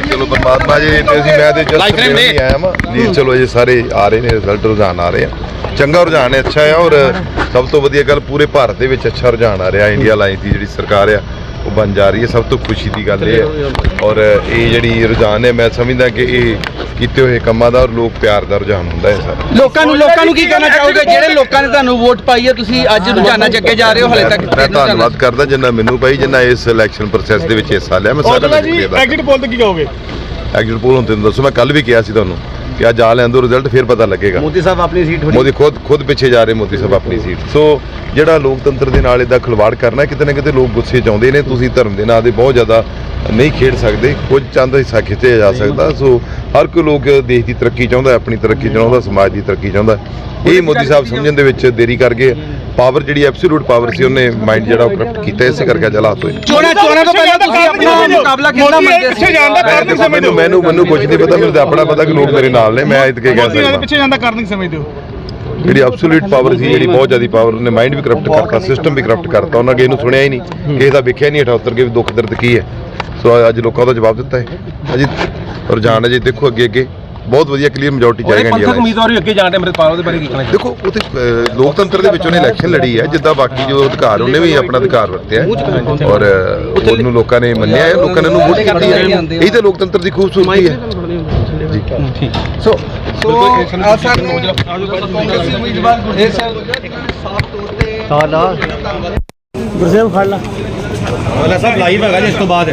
ਪਰਮਾਤਮਾ ਜੀ ਤੇ ਅਸੀਂ ਮੈਂ ਤੇ ਜਸਟ ਨਹੀਂ। ਆਇਆ ਮੈਂ ਜੀ ਚਲੋ ਇਹ ਸਾਰੇ ਆ ਰਹੇ ਨੇ ਰਿਜ਼ਲਟ ਰੁਝਾਨ ਆ ਰਹੇ ਆ। ਚੰਗਾ ਰੁਝਾਨ ਹੈ ਅੱਛਾ ਆ ਔਰ ਸਭ ਤੋਂ ਵਧੀਆ ਗੱਲ ਪੂਰੇ ਭਾਰਤ ਦੇ ਵਿੱਚ ਅੱਛਾ ਰੁਝਾਨ ਆ ਰਿਹਾ ਇੰਡੀਆ ਲਾਈਨ ਦੀ ਜਿਹੜੀ ਸਰਕਾਰ ਆ। ਉਹ ਬਣ ਜਾ ਰਹੀ ਹੈ ਸਭ ਤੋਂ ਖੁਸ਼ੀ ਦੀ ਗੱਲ ਇਹ ਹੈ। ਔਰ ਇਹ ਜਿਹੜੀ ਰੁਝਾਨ ਹੈ ਮੈਂ ਸਮਝਦਾ ਕਿ ਇਹ ਕੀਤੇ ਹੋਏ ਕੰਮਾਂ ਦਾ ਔਰ ਲੋਕ ਪਿਆਰ ਦਾ ਰੁਝਾਨ ਹੁੰਦਾ ਹੈ ਸਾਰਾ। ਲੋਕਾਂ ਨੂੰ ਲੋਕਾਂ ਨੂੰ ਕੀ ਕਹਿਣਾ ਚਾਹੋਗੇ? ਜਿਹੜੇ ਲੋਕਾਂ ਨੇ ਤੁਹਾਨੂੰ ਵੋਟ ਪਾਈ ਹੈ ਤੁਸੀਂ ਅੱਜ ਰੁਝਾਨਾਂ 'ਚ ਅੱਗੇ ਜਾ ਰਹੇ ਹੋ ਹਲੇ ਤੱਕ ਮੈਂ ਧੰਨਵਾਦ ਕਰਦਾ ਜਿੰਨਾ ਮੈਨੂੰ ਭਾਈ ਜਿੰਨਾ ਇਸ ਇਲੈਕਸ਼ਨ ਪ੍ਰੋਸੈਸ ਦੇ ਵਿੱਚ ਹਿੱਸਾ ਲਿਆ ਮੈਂ ਸਾਰਿਆਂ ਜੀ ਐਗਜ਼ਿਟ ਪੋਲ ਤੇ ਕੀ ਕਹੋਗੇ? ਐਗਜ਼ਿਟ ਪੋਲ ਹੁਣ ਤੈਨੂੰ ਦੱਸੋ ਮੈਂ ਕੱਲ ਵੀ ਕਿਹਾ ਸੀ ਤੁਹਾਨੂੰ। ਕਿ ਅੱਜ ਆ ਲੈਣ ਦੋ ਰਿਜ਼ਲਟ ਫਿਰ ਪਤਾ ਲੱਗੇਗਾ ਮੋਦੀ ਸਾਹਿਬ ਆਪਣੀ ਸੀਟ ਮੋਦੀ ਖੁਦ ਖੁਦ ਪਿੱਛੇ ਜਾ ਰਹੇ ਮੋਦੀ ਸਾਹਿਬ ਆਪਣੀ ਸੀਟ ਸੋ ਜਿਹੜਾ ਲੋਕਤੰਤਰ ਦੇ ਨਾਲ ਇਹਦਾ ਖਿਲਵਾੜ ਕਰਨਾ ਕਿਤੇ ਨਾ ਕਿਤੇ ਲੋਕ ਗੁੱਸੇ ਚ ਆਉਂਦੇ ਨੇ ਤੁਸੀਂ ਧਰਮ ਦੇ ਨਾਂ ਤੇ ਬਹੁਤ ਜ਼ਿਆਦਾ ਨਹੀਂ ਖੇਡ ਸਕਦੇ ਕੁਝ ਚੰਦ ਹਿੱਸਾ ਖਿੱਚਿਆ ਜਾ ਸਕਦਾ ਸੋ ਹਰ ਕੋਈ ਲੋਕ ਦੇਸ਼ ਦੀ ਤਰੱਕੀ ਚਾਹੁੰਦਾ ਆਪਣੀ ਤਰੱਕੀ ਚਾਹੁੰਦਾ ਸਮਾਜ ਦੀ ਤਰੱਕੀ ਚਾਹੁੰਦਾ ਇਹ ਮੋਦੀ ਸਾਹਿਬ ਸਮਝਣ ਦੇ ਵਿੱਚ ਦੇਰੀ ਕਰ ਗਏ ਪਾਵਰ ਜਿਹੜੀ ਐਬਸੋਲੂਟ ਪਾਵਰ ਸੀ ਉਹਨੇ ਮਾਈਂਡ ਜਿਹੜਾ ਉਹ ਕਰਪਟ ਕੀਤਾ ਇਸੇ ਕਰਕੇ ਅੱਜ ਹਾਲਾਤ ਹੋਏ। ਚੋਣਾਂ ਚੋਣਾਂ ਤੋਂ ਪਹਿਲਾਂ ਤੁਸੀਂ ਆਪਣਾ ਮੁਕਾਬਲਾ ਕਿੰਨਾ ਮੰਨਦੇ ਸੀ? ਜਾਣ ਦਾ ਮੈਂ ਕਾਰਨ ਸਮਝਦੇ ਮੈਨੂੰ ਮੈਨੂੰ ਕੁਝ ਨਹੀਂ ਪਤਾ ਮੈਨੂੰ ਤਾਂ ਆਪਣਾ ਪਤਾ ਕਿ ਲੋਕ ਮੇਰੇ ਨਾਲ ਨੇ ਮੈਂ ਇਤਕੇ ਕਹਿ ਸਕਦਾ। ਪਿੱਛੇ ਜਾਣ ਦਾ ਕਾਰਨ ਸਮਝਦੇ ਹੋ? ਜਿਹੜੀ ਐਬਸੋਲੂਟ ਪਾਵਰ ਸੀ ਜਿਹੜੀ ਬਹੁਤ ਜ਼ਿਆਦਾ ਪਾਵਰ ਉਹਨੇ ਮਾਈਂਡ ਵੀ ਕਰਪਟ ਕਰਤਾ ਸਿਸਟਮ ਵੀ ਕਰਪਟ ਕਰਤਾ ਉਹਨਾਂ ਕਿਸੇ ਨੂੰ ਸੁਣਿਆ ਹੀ ਨਹੀਂ। ਕਿਸੇ ਦਾ ਵੇਖਿਆ ਨਹੀਂ ਹੇਠਾਂ ਉਤਰ ਕੇ ਵੀ ਦੁੱਖ ਦਰਦ ਕੀ ਹੈ। ਸੋ ਅੱਜ ਲੋਕਾਂ ਦਾ ਜਵਾਬ ਦਿੱਤਾ ਹੈ। ਅਜੀ ਰੁਝਾਨ ਅਜੇ ਦੇਖੋ ਅੱਗੇ ਅੱਗੇ ਬਹੁਤ ਵਧੀਆ ਕਲੀਅਰ ਮੈਜੋਰਟੀ ਚਾਹੀਦੀ ਇੰਡੀਆ ਵਿੱਚ। ਉਮੀਦਵਾਰ ਵੀ ਅੱਗੇ ਜਾਣ ਦੇ ਅਮਰਿਤਪਾਲ ਉਹਦੇ ਬਾਰੇ ਕੀ ਕਹਿਣਾ ਦੇਖੋ ਉਹ ਤੇ ਅਹ, ਲੋਕਤੰਤਰ ਦੇ ਵਿੱਚ ਉਹਨੇ ਇਲੈਕਸ਼ਨ ਲੜੀ ਹੈ ਜਿੱਦਾਂ ਬਾਕੀ ਜੋ ਅਧਿਕਾਰ ਉਹਨੇ ਵੀ ਆਪਣਾ ਅਧਿਕਾਰ ਵਰਤਿਆ ਹੈ। ਔਰ ਉਹਨੂੰ ਲੋਕਾਂ ਨੇ ਮੰਨਿਆ ਹੈ ਲੋਕਾਂ ਨੇ ਉਹਨੂੰ ਵੋਟ ਕੀਤੀ ਹੈ। ਇਹ ਤਾਂ ਲੋਕਤੰਤਰ ਦੀ ਖੂਬਸੂਰਤੀ ਹੈ। ਜੀ। ਸੋ ਸੋ ਆ ਸਰ ਕਾਂਗਰਸੀ ਉਮੀਦਵਾਰ ਗੁਰਜੀਤ ਸਿੰਘ ਸਾਫ਼ ਤੌਰ ਤੇ ਸਾਲਾ ਗੁਰਸੇਵ ਖੜ ਲਾ। ਸਾਹਿਬ ਲਾਈਵ ਹੈਗਾ ਜੀ ਇਸ ਤੋਂ ਬਾਅਦ।